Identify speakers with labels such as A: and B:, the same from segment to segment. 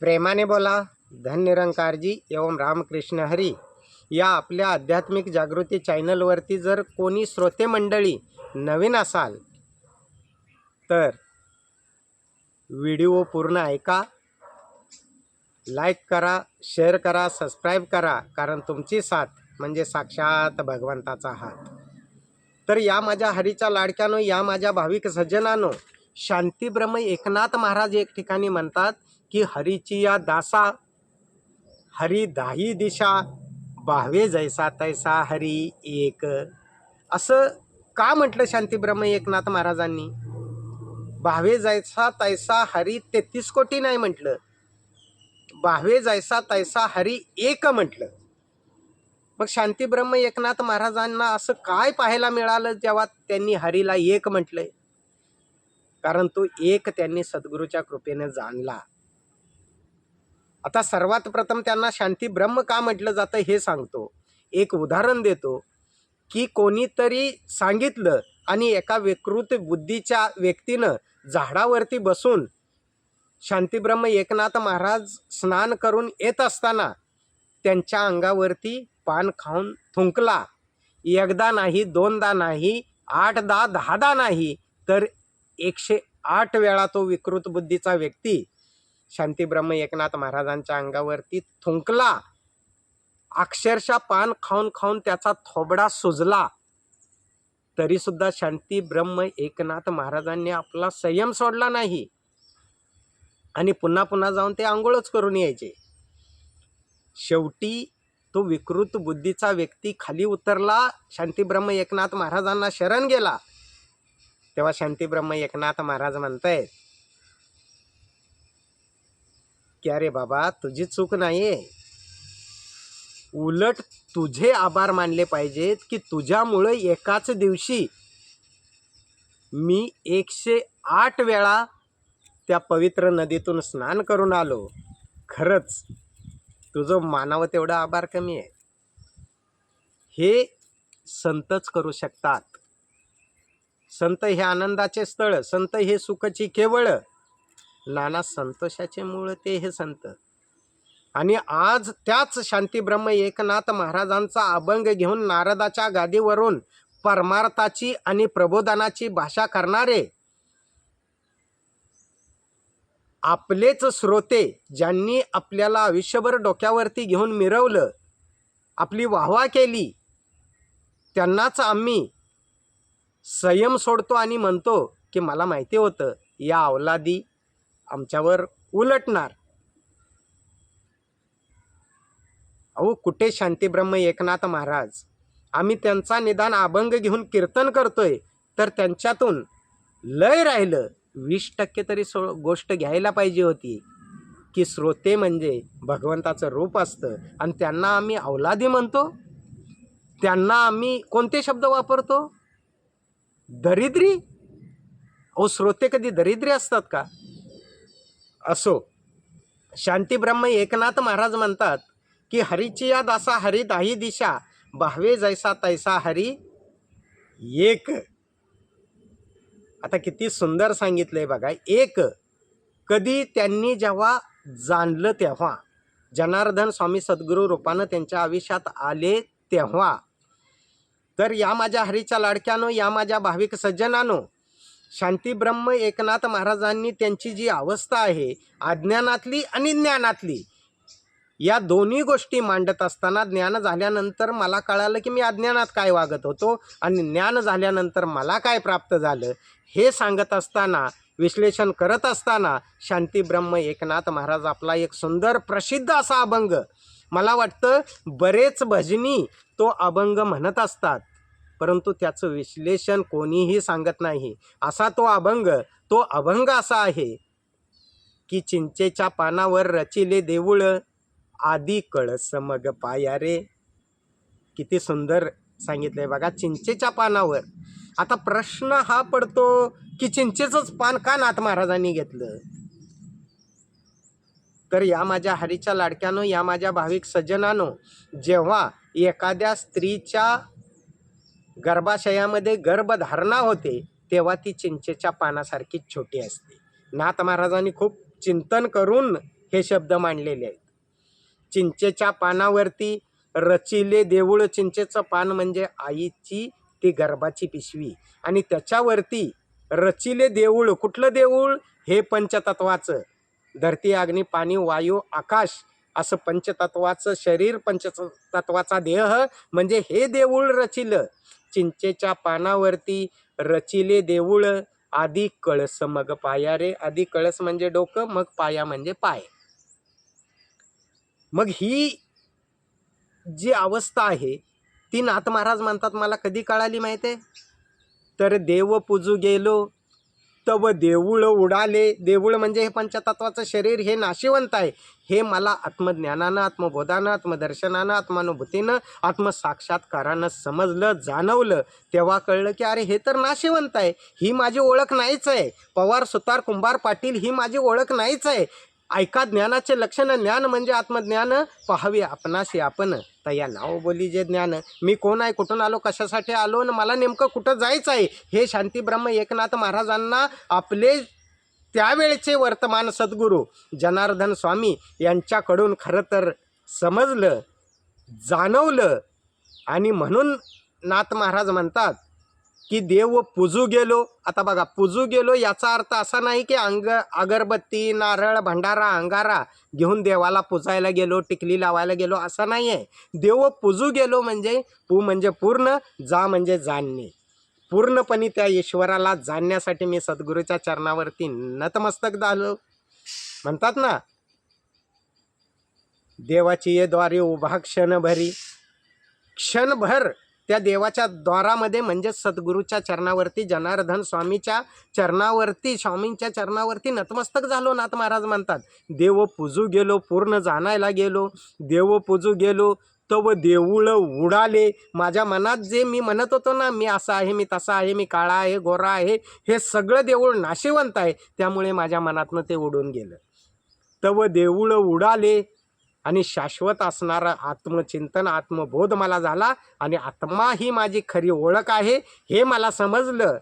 A: प्रेमाने बोला. धननिरंकारजी एवं रामकृष्ण हरी. या आपल्या आध्यात्मिक जागृती चॅनलवरती जर कोणी श्रोते मंडळी नवीन असाल तर व्हिडिओ पूर्ण ऐका लाईक करा शेअर करा सबस्क्राईब करा कारण तुमची साथ म्हणजे साक्षात भगवंताचा हात. तर या माझ्या हरीच्या लाडक्यानो या माझ्या भाविक सज्जनानो शांतीब्रह्म एकनाथ महाराज एक ठिकाणी म्हणतात की हरीची या दासा हरी दाही दिशा बाहवे जैसा तैसा हरी एक. असं का म्हटलं शांतीब्रह्म एकनाथ महाराजांनी? भावे जायसा तैसा हरी तेहतीस कोटी नाही म्हटलं. भावे जायसा तैसा हरी एक म्हटलं. मग शांतीब्रह्म एकनाथ महाराजांना असं काय पाहायला मिळालं जेव्हा त्यांनी हरीला एक म्हटलंय? कारण तो एक त्यांनी सद्गुरूच्या कृपेने जाणला. आता सर्वात प्रथम त्यांना शांती ब्रह्म का म्हटलं जातं हे सांगतो. एक उदाहरण देतो की कोणीतरी सांगितलं आणि एका विकृत बुद्धीच्या व्यक्तीनं झाडावरती बसून शांतीब्रह्म एकनाथ महाराज स्नान करून येत असताना त्यांच्या अंगावरती पान खाऊन थुंकला. एकदा नाही दोनदा नाही आठदा दहादा नाही तर एकशे आठ वेळा तो विकृत बुद्धीचा व्यक्ती शांतीब्रह्म एकनाथ महाराजांच्या अंगावरती थुंकला. अक्षरशः पान खाऊन खाऊन त्याचा थोबडा सुजला. तरी सुद्धा शांती ब्रह्म एकनाथ महाराजांनी आपला संयम सोडला नाही. आणि पुन्हा पुन्हा जाऊन ते आंघोळच करून यायचे. शेवटी तो विकृत बुद्धीचा व्यक्ती खाली उतरला. शांतीब्रह्म एकनाथ महाराजांना शरण गेला. तेव्हा शांती ब्रह्म एकनाथ महाराज म्हणतायत की अरे बाबा तुझी चूक नाहीये? उलट तुझे आभार मानले पाहिजेत की तुझ्यामुळे एकाच दिवशी मी एकशे आठ वेळा त्या पवित्र नदीतून स्नान करून आलो. खरंच तुझं मानावं तेवढं आभार कमी आहे. हे संतच करू शकतात. संत हे आनंदाचे स्थळ संत हे सुखची केवळ. नाना संतोषाचे मूळ ते हे संत. आणि आज त्याच शांतीब्रह्म एकनाथ महाराजांचा अभंग घेऊन नारदाच्या गादीवरून परमार्थाची आणि प्रबोधनाची भाषा करणारे आपलेच श्रोते ज्यांनी आपल्याला आयुष्यभर डोक्यावरती घेऊन मिरवलं आपली वाहवा केली त्यांनाच आम्ही संयम सोडतो आणि म्हणतो की मला माहिती होतं या अवलादी आमच्यावर उलटणार. अहो कुठे शांतीब्रह्म एकनाथ महाराज? आम्ही त्यांचा निदान अभंग घेऊन कीर्तन करतोय तर त्यांच्यातून लय राहिलं. वीस टक्के तरी सो गोष्ट घ्यायला पाहिजे होती. की श्रोते म्हणजे भगवंताचं रूप असतं आणि त्यांना आम्ही अवलादी म्हणतो? त्यांना आम्ही कोणते शब्द वापरतो? दरिद्री? अहो श्रोते कधी दरिद्री असतात का? असो. शांती ब्रह्म एकनाथ महाराज म्हणतात की हरीची या दासा हरी दाही दिशा भावे जैसा तैसा हरी एक. आता किती सुंदर सांगितलंय बघा एक. कधी त्यांनी जेव्हा जाणलं तेव्हा जनार्दन स्वामी सद्गुरू रूपानं त्यांच्या आयुष्यात आले तेव्हा तर या माझ्या हरीच्या लाडक्यानो या माझ्या भाविक सज्जनानो शांतीब्रह्म एकनाथ महाराजांनी त्यांची जी अवस्था आहे अज्ञानातली आणि ज्ञानातली या दोन्ही गोष्टी मांडत असताना ज्ञान झाल्यानंतर मला कळालं की मी अज्ञानात काय वागत होतो आणि ज्ञान झाल्यानंतर मला काय प्राप्त झालं हे सांगत असताना विश्लेषण करत असताना शांतीब्रह्म एकनाथ महाराज आपला एक सुंदर प्रसिद्ध असा अभंग मला वाटतं बरेच भजनी तो अभंग म्हणत असतात परंतु त्याचं विश्लेषण कोणीही सांगत नाही. असा तो अभंग तो अभंग असा आहे की चिंचेच्या पानावर रचिले देऊळ आदी कळस मग पाया रे. किती सुंदर सांगितलंय बघा चिंचेच्या पानावर. आता प्रश्न हा पडतो की चिंचेचंच पान का नाथ महाराजांनी घेतलं? तर या माझ्या हरीच्या लाडक्यानो या माझ्या भाविक सज्जनानो जेव्हा एखाद्या स्त्रीच्या गर्भाशयामध्ये गर्भधारणा होते तेव्हा ती चिंचेच्या पानासारखी छोटी असते. नाथ महाराजांनी खूप चिंतन करून हे शब्द मांडलेले आहेत. चिंचेच्या पानावरती रचिले देऊळ चिंचेचं पान म्हणजे आईची ती गर्भाची पिशवी. आणि त्याच्यावरती रचिले देऊळ कुठलं देऊळ? हे पंचतत्वाचं. धरती अग्नी पाणी वायू आकाश असं पंचतत्वाचं शरीर पंचतत्वाचा देह म्हणजे हे देऊळ रचिलं. चिंचेच्या पानावरती रचिले देऊळ. आधी कळस मग पाया रे. आधी कळस म्हणजे डोकं मग पाया म्हणजे पाय. मग ही जी अवस्था आहे ती नाथ महाराज म्हणतात मला कधी कळाली माहिती आहे तर देव पूजू गेलो तव देऊळ उडाले. देऊळ म्हणजे हे पंचतत्वाचं शरीर हे नाशिवंत आहे. हे मला आत्मज्ञानानं आत्मबोधानं आत्मदर्शनानं आत्मानुभूतीनं आत्मसाक्षात्कारानं समजलं जाणवलं. तेव्हा कळलं की अरे हे तर नाशिवंत आहे. ही माझी ओळख नाहीच आहे. पवार सुतार कुंभार पाटील ही माझी ओळख नाहीच आहे. ऐका ज्ञानाचे लक्षण ज्ञान म्हणजे आत्मज्ञान. पहावे आपणाशी आपण. तर या नावबोलीचे जे ज्ञान मी कोण आहे कुठून आलो कशासाठी आलो आणि मला नेमकं कुठं जायचं आहे? हे शांती ब्रह्म एकनाथ महाराजांना आपले त्यावेळचे वर्तमान सद्गुरू जनार्दन स्वामी यांच्याकडून खरं तर समजलं जाणवलं आणि म्हणून नाथ महाराज म्हणतात की देव पूजू गेलो. आता बघा पूजू गेलो याचा अर्थ असा नाही की अंग अगरबत्ती नारळ भंडारा अंगारा घेऊन देवाला पुजायला गेलो टिकली लावायला गेलो असं नाही आहे देव पूजू गेलो म्हणजे पू म्हणजे पूर्ण जा म्हणजे जाणणे. पूर्णपणे त्या ईश्वराला जाणण्यासाठी मी सद्गुरूच्या चरणावरती नतमस्तक झालो. म्हणतात ना देवाची ये द्वारे उभा क्षणभरी. क्षणभर त्या देवाच्या द्वारामध्ये म्हणजे सद्गुरूच्या चरणावरती जनार्दन स्वामीच्या चरणावरती स्वामींच्या चरणावरती नतमस्तक झालो नाथ महाराज म्हणतात. देव पूजू गेलो पूर्ण जाणायला गेलो. देव पूजू गेलो तव देऊळ उडाले. माझ्या मनात जे मी म्हणत होतो ना मी असा आहे मी तसा आहे मी काळा आहे गोरा आहे हे सगळं देऊळ नाशिवंत आहे. त्यामुळे माझ्या मनातनं ते उडून गेलं. तव देऊळ उडाले. आणि शाश्वत असणारं आत्मचिंतन आत्मबोध मला झाला आणि आत्मा ही माझी खरी ओळख आहे हे मला समजलं.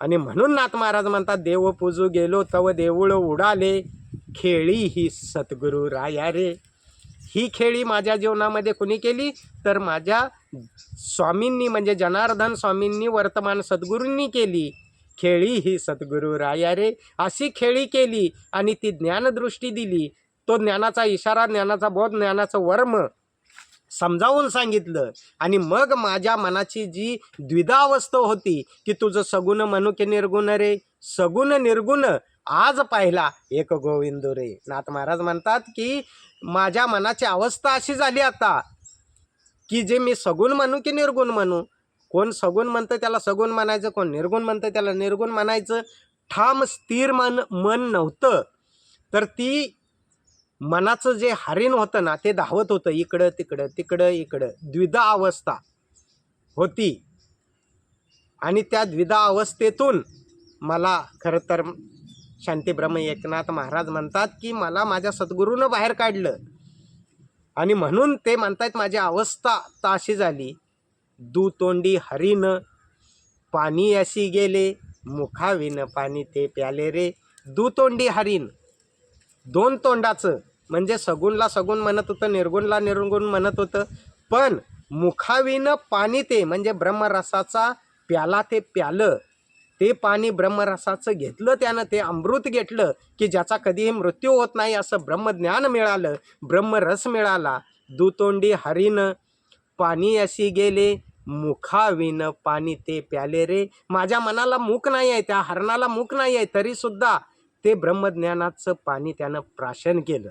A: आणि म्हणून नाथ महाराज म्हणतात देव पूजू गेलो तव देऊळ उडाले खेळी ही सद्गुरू राया रे. ही खेळी माझ्या जीवनामध्ये कुणी केली? तर माझ्या स्वामींनी म्हणजे जनार्दन स्वामींनी वर्तमान सद्गुरूंनी केली. खेळी ही सद्गुरू राया रे. अशी खेळी केली आणि ती ज्ञानदृष्टी दिली. तो ज्ञानाचा इशारा ज्ञानाचा बोध ज्ञानाचं वर्म समजावून सांगितलं. आणि मग माझ्या मनाची जी द्विधावस्था होती की तुझं सगुण मनुके की निर्गुण रे सगुण निर्गुण आज पाहिला एक गोविंद रे. नाथ महाराज म्हणतात की माझ्या मनाची अवस्था अशी झाली आता की जे मी सगुण म्हणू की निर्गुण म्हणू. कोण सगुण म्हणतं त्याला सगुण म्हणायचं कोण निर्गुण म्हणतं त्याला निर्गुण म्हणायचं. ठाम स्थिर मन मन नव्हतं. तर ती मनाचं जे हरिण होतं ना ते धावत होतं इकडं तिकडं तिकडं इकडं. द्विधा अवस्था होती. आणि त्या द्विधा अवस्थेतून मला खरं तर शांतीब्रह्म एकनाथ महाराज म्हणतात की मला माझ्या सद्गुरूनं बाहेर काढलं. आणि म्हणून ते म्हणतायत माझी अवस्था आता अशी झाली. दुतोंडी हरिण पाणी अशी गेले. मुखाविन पाणी ते प्याले रे. दुतोंडी हरिण. दोन तोंडाचं. म्हणजे सगुणला सगुण म्हणत होतं निर्गुणला निर्गुण म्हणत होतं. पण मुखाविनं पाणी ते म्हणजे ब्रह्मरसाचा प्याला ते प्यालं ते पाणी ब्रह्मरसाचं घेतलं त्यानं ते अमृत घेतलं की ज्याचा कधीही मृत्यू होत नाही असं ब्रह्मज्ञान मिळालं. ब्रह्मरस मिळाला. दुतोंडी हरीनं पाणी अशी गेले मुखाविन पाणी ते प्याले रे. माझ्या मनाला मुख नाही आहे त्या हरणाला मुख नाही आहे तरीसुद्धा ते ब्रह्मज्ञानाचं पाणी त्यानं प्राशन केलं.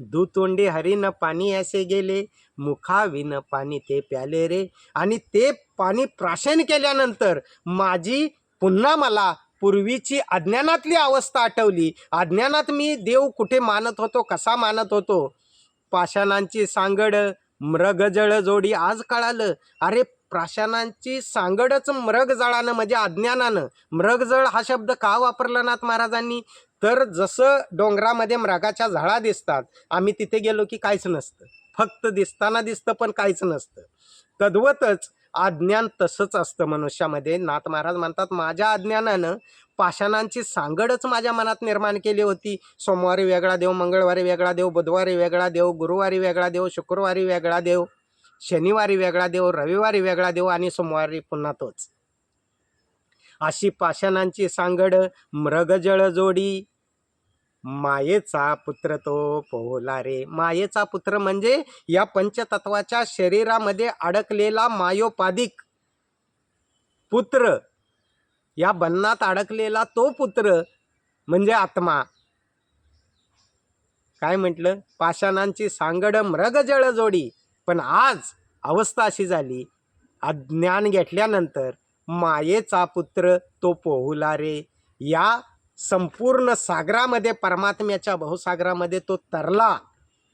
A: दुतोंडी हरिण पाणी असे गेले मुखाविन पाणी ते प्याले रे. आणि ते पाणी प्राशन केल्यानंतर माझी पुन्हा मला पूर्वीची अज्ञानातली अवस्था आठवली. अज्ञानात मी देव कुठे मानत होतो कसा मानत होतो? पाषाणांची सांगड मृगजळ जोडी आज कळालं. अरे प्राशानांची सांगडच मृग जळानं म्हणजे अज्ञानानं. मृगजळ हा शब्द का वापरला नाथ महाराजांनी? तर जसं डोंगरामध्ये मृगाच्या झाडा दिसतात आम्ही तिथे गेलो की काहीच नसतं. फक्त दिसताना दिसतं पण काहीच नसतं. तद्वतच अज्ञान तसंच असतं मनुष्यामध्ये. नाथ महाराज म्हणतात माझ्या अज्ञानानं पाषाणांची सांगडच माझ्या मनात निर्माण केली होती. सोमवारी वेगळा देव मंगळवारी वेगळा देव बुधवारी वेगळा देव गुरुवारी वेगळा देव शुक्रवारी वेगळा देव शनिवारी वेगळा देव रविवारी वेगळा देव आणि सोमवारी पुन्हा तोच. अशी पाषाणांची सांगड मृगजळ जोडी. मायेचा पुत्र तो पोहला रे. मायेचा पुत्र म्हणजे या पंचतत्वाच्या शरीरामध्ये अडकलेला मायोपाधिक पुत्र. या बन्नात अडकलेला तो पुत्र म्हणजे आत्मा. काय म्हटलं? पाषाणांची सांगड मृगजळ जोडी. पण आज अवस्था अशी झाली. अज्ञान घेतल्यानंतर मायेचा पुत्र तो पोहुला रे. या संपूर्ण सागरामध्ये परमात्म्याच्या बहुसागरामध्ये तो तरला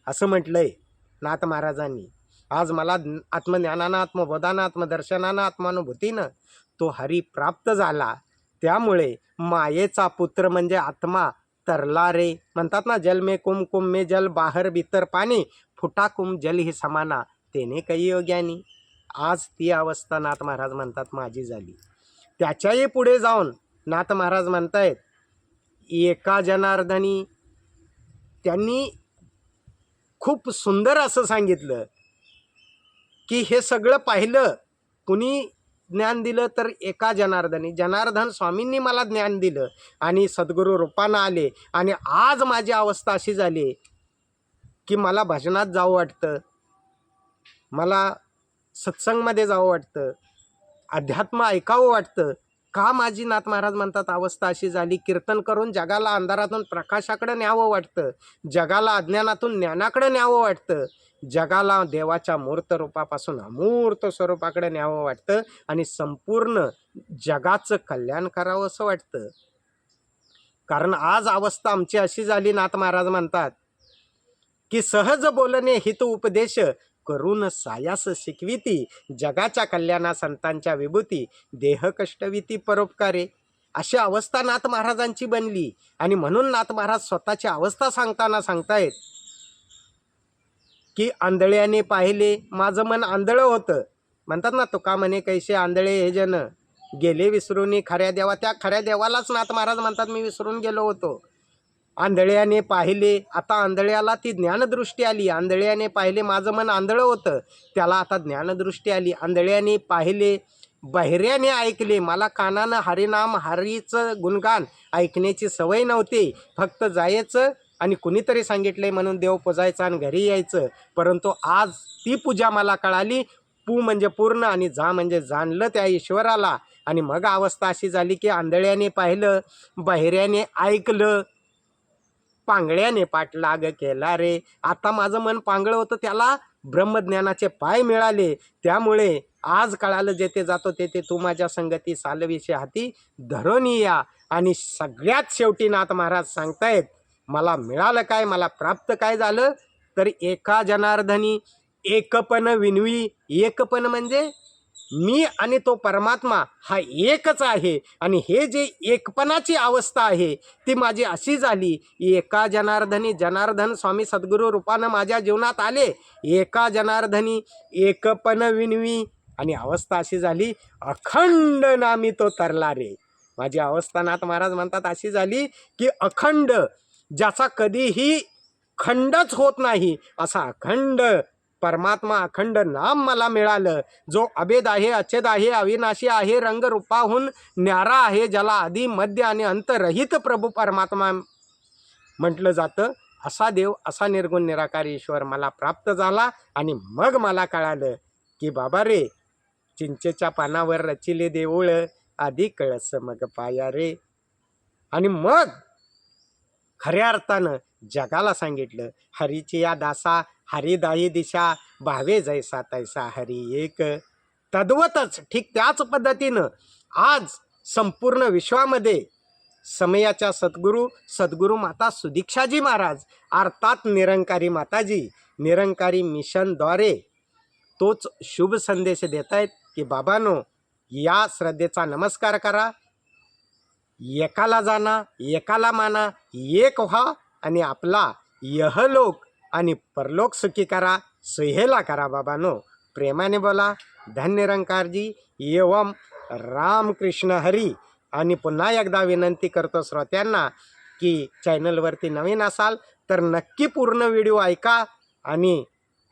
A: असं म्हटलंय नाथ महाराजांनी. आज मला आत्मज्ञानानं आत्मबोधानं आत्मदर्शनानं आत्मानुभूतीनं तो हरी प्राप्त झाला. त्यामुळे मायेचा पुत्र म्हणजे आत्मा तरला रे. म्हणतात ना जल मे कुम कुम मे जल बाहर भीतर पाणी फुटा कुम जल ही समाना. तेने काही योग्यानी. आज ती अवस्था नाथ महाराज म्हणतात माझी झाली. त्याच्याही पुढे जाऊन नाथ महाराज म्हणतायत एका जनार्दनी त्यांनी खूप सुंदर असं सांगितलं की हे सगळं पाहिलं कुणी ज्ञान दिलं तर एका जनार्दनी. जनार्दन स्वामींनी मला ज्ञान दिलं आणि सद्गुरू रूपानं आले आणि आज माझी अवस्था अशी झाली की मला भजनात जावं वाटतं. मला सत्संगमध्ये जावं वाटतं. अध्यात्म ऐकावं वाटतं. का माझी नाथ महाराज म्हणतात अवस्था अशी झाली कीर्तन करून जगाला अंधारातून प्रकाशाकडे न्यावं वाटतं. जगाला अज्ञानातून ज्ञानाकडे न्यावं वाटतं. जगाला देवाच्या मूर्त रूपापासून अमूर्त स्वरूपाकडे न्यावं वाटतं आणि संपूर्ण जगाचं कल्याण करावं असं वाटतं. कारण आज अवस्था आमची अशी झाली नाथ महाराज म्हणतात की सहज बोलणे हित उपदेश करून सायास शिकविती. जगाच्या कल्याणा संतांच्या विभूती. देह कष्टविती परोपकारे. अशी अवस्था नाथ महाराजांची बनली. आणि म्हणून नाथ महाराज स्वतःची अवस्था सांगताना सांगतायत. की आंधळ्याने पाहिले माझं मन आंधळं होतं. म्हणतात ना तुका म्हणे कैसे आंधळे हे जन. गेले विसरून खऱ्या देवा त्या खऱ्या देवालाच नाथ महाराज म्हणतात मी विसरून गेलो होतो. आंधळ्याने पाहिले आता आंधळ्याला ती ज्ञानदृष्टी आली. आंधळ्याने पाहिले माझं मन आंधळं होतं. त्याला आता ज्ञानदृष्टी आली. आंधळ्याने पाहिले बहिऱ्याने ऐकले. मला कानानं हरिनाम हरीचं गुणगान ऐकण्याची सवय नव्हती. फक्त जायचं आणि कुणीतरी सांगितले म्हणून देव पुजायचा आणि घरी यायचं. परंतु आज ती पूजा मला कळाली. पू म्हणजे पूर्ण आणि जा म्हणजे जाणलं त्या ईश्वराला. आणि मग अवस्था अशी झाली की आंधळ्याने पाहिलं बहिऱ्याने ऐकलं. पांगळ्याने पाठलाग केला रे. आता माझं मन पांगळं होतं त्याला ब्रह्मज्ञानाचे पाय मिळाले. त्यामुळे आज कळालं जेथे जातो तेथे तू माझ्या संगती सालविषय हाती धरून या. आणि सगळ्यात शेवटी नाथ महाराज सांगतायत मला मिळालं काय मला प्राप्त काय झालं? तर एका जनार्दनी एकपण विनवी एकपण म्हणजे मी आणि तो परमात्मा हा एकच आहे. आणि हे जे एकपणाची अवस्था आहे ती माझी अशी झाली एका जनार्दनी जनार्दन स्वामी सद्गुरू रूपानं माझ्या जीवनात आले. एका जनार्दनी एकपण विनवी. आणि अवस्था अशी झाली अखंड नामी तो तरला रे. माझी अवस्था नाथ महाराज म्हणतात अशी झाली की अखंड ज्याचा कधीही खंडच होत नाही असा अखंड परमात्मा अखंड नाम मला मिळालं. जो अभेद आहे अच्छेद आहे अविनाशी आहे रंगरूपाहून न्यारा आहे ज्याला आधी मध्य आणि अंतरहित प्रभू परमात्मा म्हटलं जातं असा देव असा निर्गुण निराकार ईश्वर मला प्राप्त झाला आणि मग मला कळालं की बाबा रे चिंचेच्या पानावर रचिले देऊळ आधी कळस मग पाया रे. आणि मग खऱ्या अर्थानं जगाला सांगितलं हरीची या दासा हरिदायी दिशा भावे जैसा तैसा हरी एक. तद्वतच ठीक त्याच पद्धतीनं आज संपूर्ण विश्वामध्ये समयाच्या सद्गुरू सद्गुरू माता सुदीक्षाजी महाराज अर्थात निरंकारी माताजी निरंकारी मिशनद्वारे तोच शुभ संदेश देत आहेत की बाबानो या श्रद्धेचा नमस्कार करा. एकाला जाणा एकाला माना एक व्हा आणि आपला यहलोक आणि परलोक सुखी करा सुहेला करा बाबानो. प्रेमाने बोला धन्यरंकारजी एवम रामकृष्ण हरी. आणि पुन्हा एकदा विनंती करतो श्रोत्यांना की चॅनलवरती नवीन असाल तर नक्की पूर्ण व्हिडिओ ऐका आणि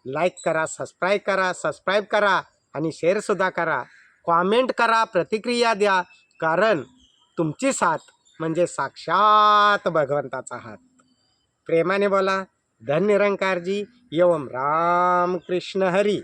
A: लाईक करा सबस्क्राईब करा सबस्क्राईब करा आणि शेअरसुद्धा करा. कॉमेंट करा प्रतिक्रिया द्या. कारण तुमची साथ म्हणजे साक्षात भगवंताचा हात. प्रेमाने बोला धन्यरंकारजी एवम रामकृष्ण हरी.